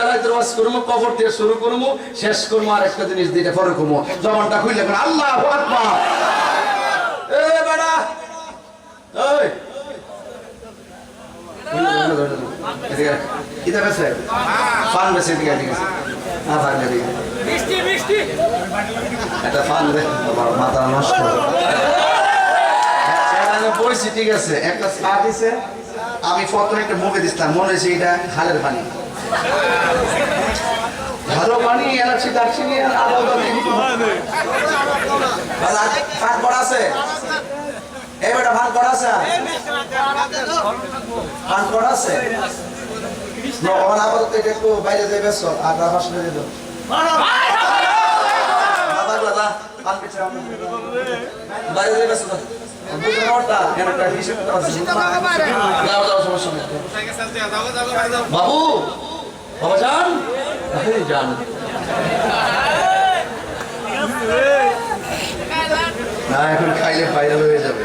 বেলায় তোর করব কবর দিয়ে শুরু করব শেষ করব আর একটা জিনিস দিয়ে পরে করব জবানটা খুললে আল্লাহ আকবার। এ বেড়া ওই এদিকে আয়। কি দেবে স্যার পান বেশি এদিকে ঠিক আছে হ্যাঁ মিষ্টি মিষ্টি। একটা ফান দে মাথা নষ্ট। বলছি ঠিক আছে একটা চা দিছে আমি প্রথমে একটা মুখে দিছিলাম মনে হয়েছে এটা খালের পানি। ভালো পানি এলাচি দারচিনি আর আলাদা ফান করা আছে? এই বেটা ফান করা আছে? ফান করা আছে? আমার আপাতত এটা একটু বাইরে দিয়ে বেসো আর রাবার শুনে দিল দাদা দাদা পান পিছে বাইরে দিয়ে বেসো বুঝে নটা কেন একটা হিসেব করা আছে। যাও যাও সমস্যা নেই। বাবু! বাবা যান। এই যান। না এখন খাইলে ভাইরাল হয়ে যাবে।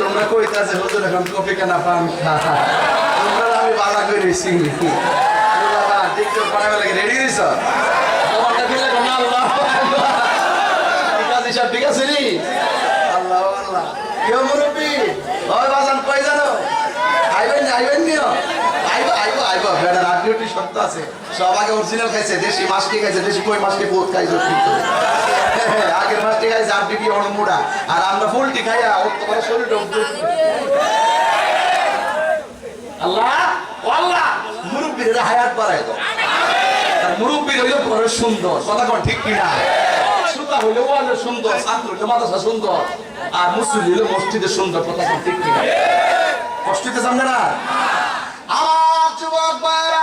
তোমরা কইতাছে হুজুর এখন কফি কেনা পান তোমরা আমি বালা করে রইছি বাবা টিকটক বানাবে লাগে রেডি হইছ? তোমারটা দিলে কোন আল্লাহ। ঠিক আছে ঠিক আছে নি? আল্লাহ আল্লাহ। কেউ মুরব্বি সব অরিজিনাল খাইছে, দেশি মাছটি খাইছে, দেশি কই মাছটি বহুত খাইছে। আগের মাছটি খাইছে আর ডিউটি অন মুড়া। আর আমরা ফুলটি খাইয়া ওর তোমার শরীর আল্লাহ আল্লাহ, মুরব্বীর হায়াত বাড়ায় তো আর মুরব্বীর হইল ঘরে সুন্দর, কথা কোন ঠিক কিনা? সুতা হইলে ওয়ালে সুন্দর ছাত্র মাদ্রাসা সুন্দর, আর মুসলিম হইলে মসজিদে সুন্দর, কথা কোন ঠিক কিনা? মসজিদে সামনে না আমার যুবক ভাইরা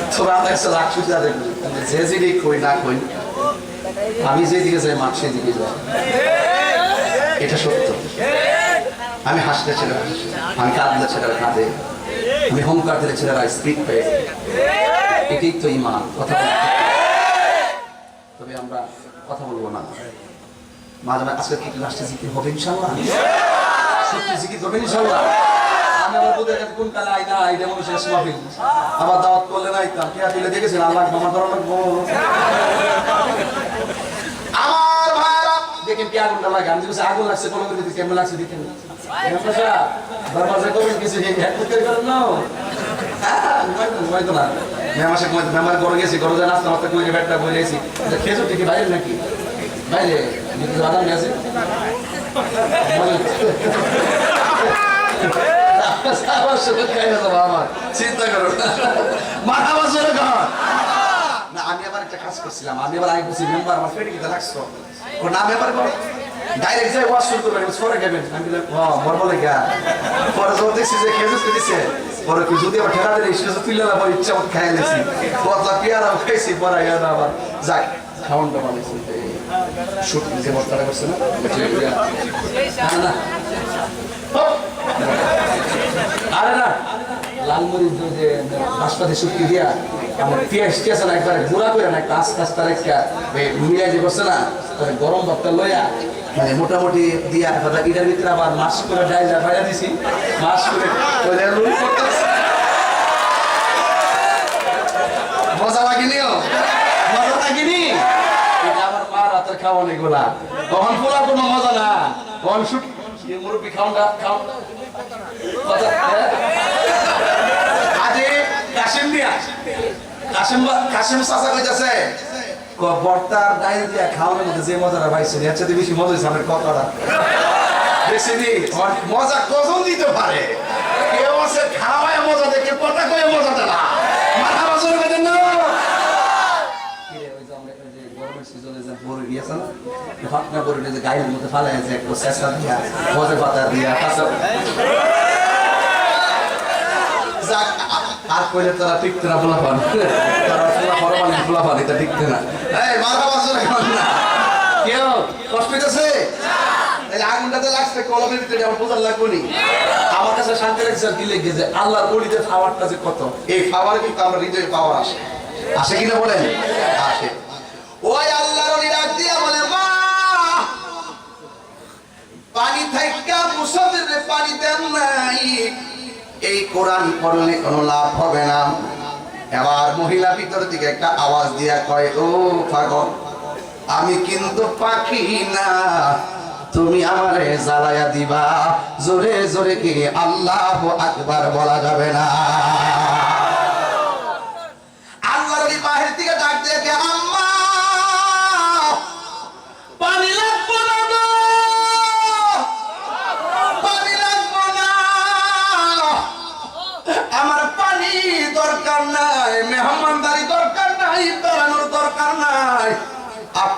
আমরা একটা রাগ সুবিধা দেখব যে যেদিকে কই না কই আমি যেদিকে যাই, মাঠ সেদিকে যাই। এটা সত্য। আমি হাসলে ছেলেরা আমি কাঁদলে ছেলেরা কাঁদে, আমি হোমকার দিলে ছেলেরা স্পিড পেয়ে এটাই তো ইমান, কথা তবে আমরা কথা বলব না। মাঝে মাঝে আজকে কি লাস্টে জিকির হবে ইনশাল্লাহ সত্যি জিকির হবে ইনশাল্লাহ আমি আমার বোধের কাছে কোন কালে আইনা আইনা মনে শেষ মাহফিল আবার দাওয়াত করলে না আইতাম কে দিলে দেখেছেন, আল্লাহ আমার ধরো আমার ভাইরা দেখেন কি আগুনটা লাগে আমি বলছি আগুন লাগছে, কোনো করে কেমন লাগছে দেখেন। দরবাজা করবেন কিছু হ্যাক করতে করেন না। ঘুমাইতো না মেমাসে ঘুমাইতো মেমার ঘরে গেছি গেছি নাকি? গেছে আমার খাই না আমার চিন্তা করো না মাথা বছর ঘর না আমি আবার একটা কাজ করছিলাম। আমি আবার আগে মেম্বার আমার ফেটে গিয়ে ও নাম এবার করো ডাইরেক্ট যাই ওয়াশ শুরু করবেন সরে গেবেন আমি বললাম, ও মর বলে পরে যখন দেখছি যে খেজুস দিছে পরে কি যদি আবার ঠেলা দিলে ইসে তুললে না পরে ইচ্ছা মতো খাই নিয়েছি পতলা পেয়ারা খাইছি, পরে ইয়া না আবার। যাক খাওয়ানটা বানাইছি শুট যে মশলাটা করছে না? না না না। লাল মরিচ দিয়ে যে বাসপাতি দিয়া আমার পেঁয়াজ করে না একটা আস্তে আস্তে একটা যে করছে না গরম ভাতটা লইয়া মানে মোটামুটি দিয়া কথা ভিতরে আবার মাছ করে করতেছে। মজা লাগেনিও মজা লাগেনি? এটা আমার খাওয়ানি গুলা তখন মজা না? তখন মুরব্বী খাওয়া খাওয়া কাশিম কাশিম চাচা কইতাছে বর্তার ডাইল দিয়া খাওয়ানোর মধ্যে যে মজাটা পাইছে এর চাইতে বেশি মজা হয়েছে আমার কথাটা। বেশি মজা কজন দিতে পারে? কেউ আছে খাওয়ায় মজা দেখে কথা কয়ে মজা দেয় না। মাথা বছর বেঁধে না। গায়ের মধ্যে ফালায় যে একটু চেষ্টা দিয়া, আর কইলে তারা টিকতে না ফোলা তারা ফোলা ফোলা পান এটা টিকতে না। এই, মাথা বাসো না কেউ কষ্ট হইতেছে? এই আগুনটাতে লাগছে, কলমের ভিতরে নি। আমার কাছে শান্তি লাগছে কি যে কত। এই পাওয়ার কিন্তু আমার হৃদয়ে পাওয়ার আসে। আসে কিনা বলেন? আসে। ওই আল্লাহর ওলি ডাক দিয়া বলে মা পানি থাইকা মুসাফির পানি দেন নাই। কোরআন পড়লে কোনো লাভ হবে না। এবার মহিলা ভিতর দিকে একটা আওয়াজ দিয়া কয়, ও পাগল, আমি কিন্তু পাখি না। তুমি আমারে জ্বালায়া দিবা। জোরে জোরে কি আল্লাহ আকবার বলা যাবে না?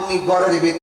আপনি ঘরের ভিতরে